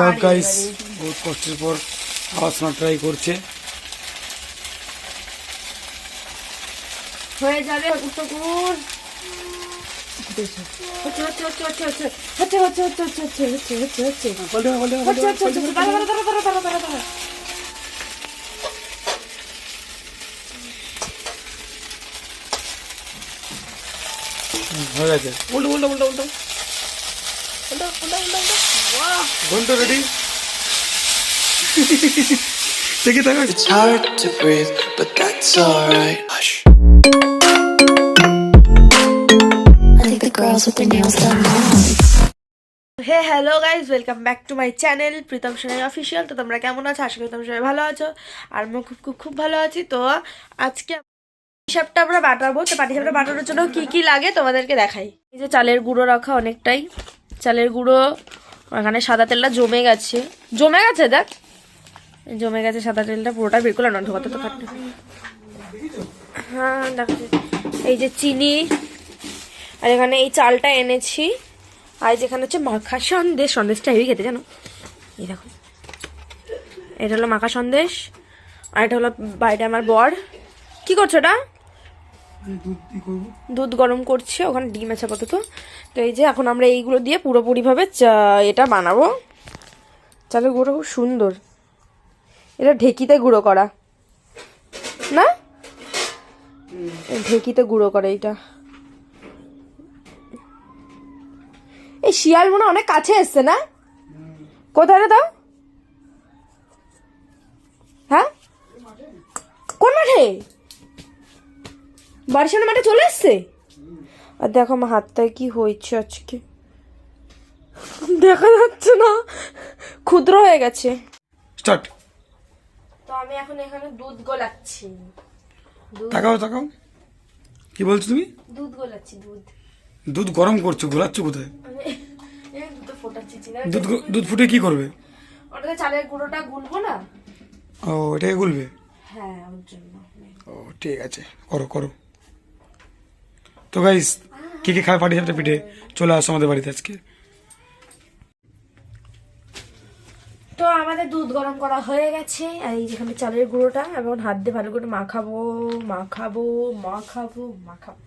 যাক গাইস বহুত কষ্টের পর আবার শোনা ট্রাই করছে হয়ে যাবে কুকুর গেছে উল্টো উল্টো উল্টো উল্টো ঘণ্টা রেডি দেখে থাকো It's hard to breathe, but that's alright. Hush. I think the girls with their nails done. Now. Hey hello guys welcome back to my channel Pritam Sonai official তো তোমরা কেমন আছো? আশা করি তোমরা সবাই ভালো আছো। আর আমি খুব খুব খুব ভালো আছি। তো আজকে হিসাবটা আমরা বাটাবো। তো পাটি সাপটা বাটানোর জন্য কি কি লাগে তোমাদেরকে দেখাই। এই যে চালের গুঁড়ো রাখা অনেকটাই। চালের গুঁড়ো, এখানে সাদা তেলটা জমে গেছে। জমে গেছে, দেখ। জমে গেছে সাদা তেলটা, পুরোটা বের করলাম না ঢোকাতে তো কাটতে হ্যাঁ দেখাচ্ছি এই যে চিনি, আর এখানে এই চালটা এনেছি। আর যেখানে হচ্ছে মাখা সন্দেশ, সন্দেশটা হেভি খেতে, জানো? এই দেখো। এটা হলো মাখা সন্দেশ, আর এটা হলো বাইরে আমার বর। কি করছ এটা? দুধ গরম করছে ওখানে ডিম আছে আপাতত। তো এই যে এখন আমরা এইগুলো দিয়ে পুরোপুরিভাবে এটা বানাবো। চালের গুঁড়ো খুব সুন্দর। এটা ঢেকিতে গুঁড়ো করা। না? ঢেকিতে গুঁড়ো করে এইটা। এই শিয়াল মনে অনেক কাছে এসছে না? কোথায় রে দাও হ্যাঁ? কোন মাঠে? বাড়ির সামনে মাঠে চলে এসছে আর দেখো আমার হাতটায় কি হয়েছে আজকে। দেখা যাচ্ছে না ক্ষুদ্র হয়ে গেছে। স্টার্ট। তো আমি এখন এখানে দুধ গোলাচ্ছি। তাকাও তাকাও। কি বলছো তুমি? দুধ গোলাচ্ছি দুধ। দুধ গরম করছ গোলাচ্ছ কোথায়? দুধ দুধ দুধ ফুটে কি করবে? ওটাতে চালের গুঁড়োটা গুলবো না? ও এটাকে গুলবে? হ্যাঁ ওর জন্য। ও ঠিক আছে। করো করো। তো গাইস কে কে খাবে পাটি সাপটা পিঠে? চলে আসো আমাদের বাড়িতে আজকে। তো আমাদের দুধ গরম করা হয়ে গেছে আর এই যেখানে চালের গুঁড়োটা এবং হাত দিয়ে ভালো করে মাখাবো মাখাবো মাখাবো মাখাবো।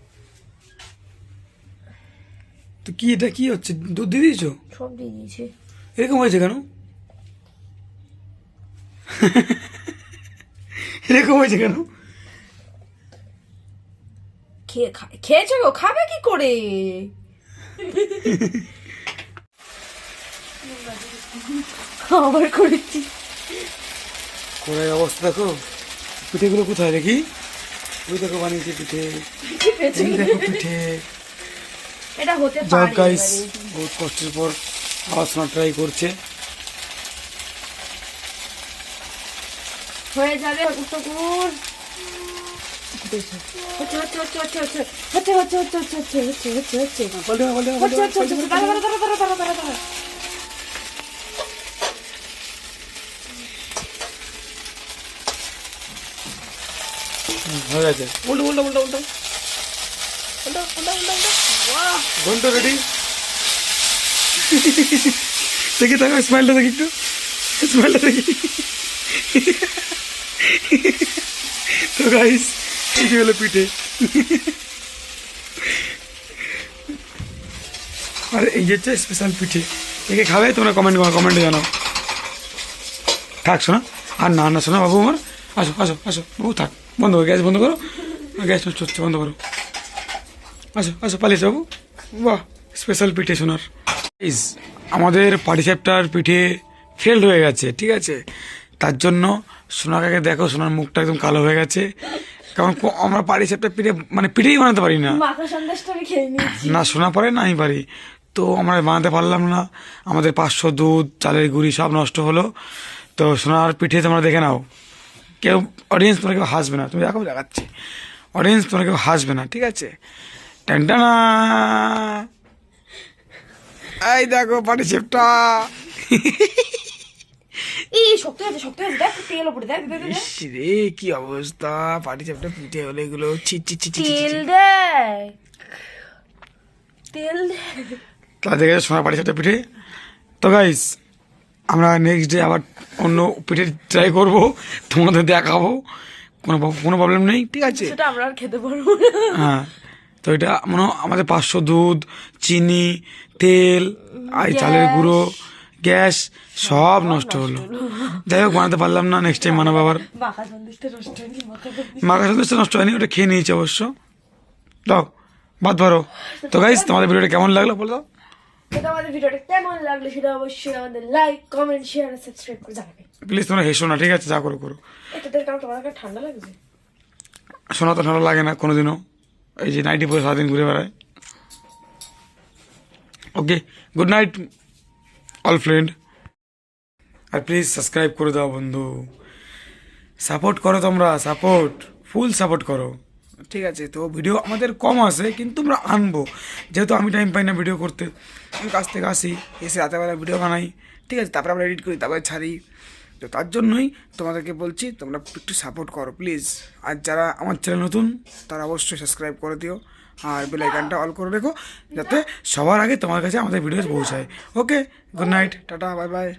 তো কি এটা কি হচ্ছে? দুধ দিয়ে দিয়েছ? সব দিয়ে দিয়েছি। এরকম হয়েছে কেন? এরকম হয়েছে কেন? খেয়ে খেয়েছো গো খাবে কি করে? আবার করেছি। কোথায় অবস্থা দেখো। পিঠেগুলো কোথায় দেখি? ওই দেখো বানিয়েছে পিঠে। দেখো পিঠে। এটা হতে যাক পারে গাইস এবারে। বহুত কষ্টের পর আবার শোনা ট্রাই করছে। হয়ে যাবে কুকুর হয়ে দেখি থাকো স্মাইলটা দেখি একটু স্মাইলটা দেখি তো গাইস কি হলো পিঠে। আর, এই যে হচ্ছে স্পেশাল পিঠে। একে খাবে, তোমরা কমেন্ট করো কমেন্টে জানাও। থাক, শোনা। আর না না, শোনা, বাবু আমার। আসো আসো আসো। বাবু, থাক। বন্ধ করো, গ্যাস বন্ধ করো। গ্যাস নষ্ট বন্ধ করো। আসো আসো পালিয়েছে বাবু। বাহ স্পেশাল পিঠে সোনার ইস আমাদের পাটিসাপটার পিঠে ফেল্ড হয়ে গেছে, ঠিক আছে? তার জন্য সোনাকাকে দেখো, সোনার মুখটা একদম কালো হয়ে গেছে। কারণ কো- আমরা পাটিসাপটা পিঠে মানে পিঠেই বানাতে পারি না। না শোনা পারে না আমি পারি। তো আমরা বানাতে পারলাম না। আমাদের পাঁচশো দুধ চালের গুঁড়ি সব নষ্ট হলো। তো সোনার পিঠে তোমরা দেখে নাও। কেউ অডিয়েন্স তোমরা কেউ হাসবে না। তুমি দেখো দেখাচ্ছি। অডিয়েন্স তোমরা কেউ হাসবে না ঠিক আছে? টানটানা এই দেখো পাটি চেপটা এই শক্ত আছে শক্ত আছে দেখ তেল ওপরে দেখ দেখ, দেখ, দেখ। ইস রে কি অবস্থা? পাটি চেপটা পিঠে হলো এগুলো। ছি ছি ছি তেল দেখ তেল তা দেখে সোনার পাটি চেপটা পিঠে তো গাইস আমরা নেক্সট ডে আবার অন্য পিঠে ট্রাই করব। তোমাদের দেখাবো। কোনো কোনো প্রবলেম নেই ঠিক আছে? সেটা আমরা আর খেতে পারব হ্যাঁ তো এটা মনে হয় আমাদের পাঁচশো দুধ চিনি তেল আর চালের গুঁড়ো। গ্যাস সব নষ্ট হলো। যাই হোক বানাতে পারলাম না নেক্সট টাইম বানাবো আবার। মাখা সন্দেশটা নষ্ট হয়নি ওটা খেয়ে নিয়েছি অবশ্য। দাও বাদ ভরো তো গাইজ তোমাদের ভিডিওটা কেমন লাগল বলো তো আমাদের ভিডিওটা কেমন লাগল সেটা অবশ্যই আমাদের লাইক কমেন্ট শেয়ার আর সাবস্ক্রাইব করে জানাবে। প্লিজ তোমরা হেসো না ঠিক আছে যা করো করো। এটাতে কারণ তোমার কাছে ঠান্ডা শোনা তো ঠান্ডা লাগে না কোনোদিনও। এই যে নাইটি পরে সারাদিন ঘুরে বেড়ায়। Okay good night all friend R please subscribe করে দাও বন্ধু। সাপোর্ট করো তোমরা সাপোর্ট ফুল সাপোর্ট করো। ঠিক আছে, তো ভিডিও আমাদের কম আসে, কিন্তু আমরা আনব। যেহেতু আমি টাইম পাই না ভিডিও করতে, আমি কাছ থেকে আসি, এসে রাতেবেলা ভিডিও বানাই। ঠিক আছে, তারপরে আমরা এডিট করি, তারপরে ছাড়ি। তো তার জন্যই তোমাদেরকে বলছি, তোমরা একটু সাপোর্ট করো প্লিজ আর যারা আমার চ্যানেল নতুন, তারা অবশ্যই সাবস্ক্রাইব করে দিও। আর বেলাইকানটা অল করে রেখো, যাতে সবার আগে তোমার কাছে আমাদের ভিডিও পৌঁছায়। Okay good night tata bye bye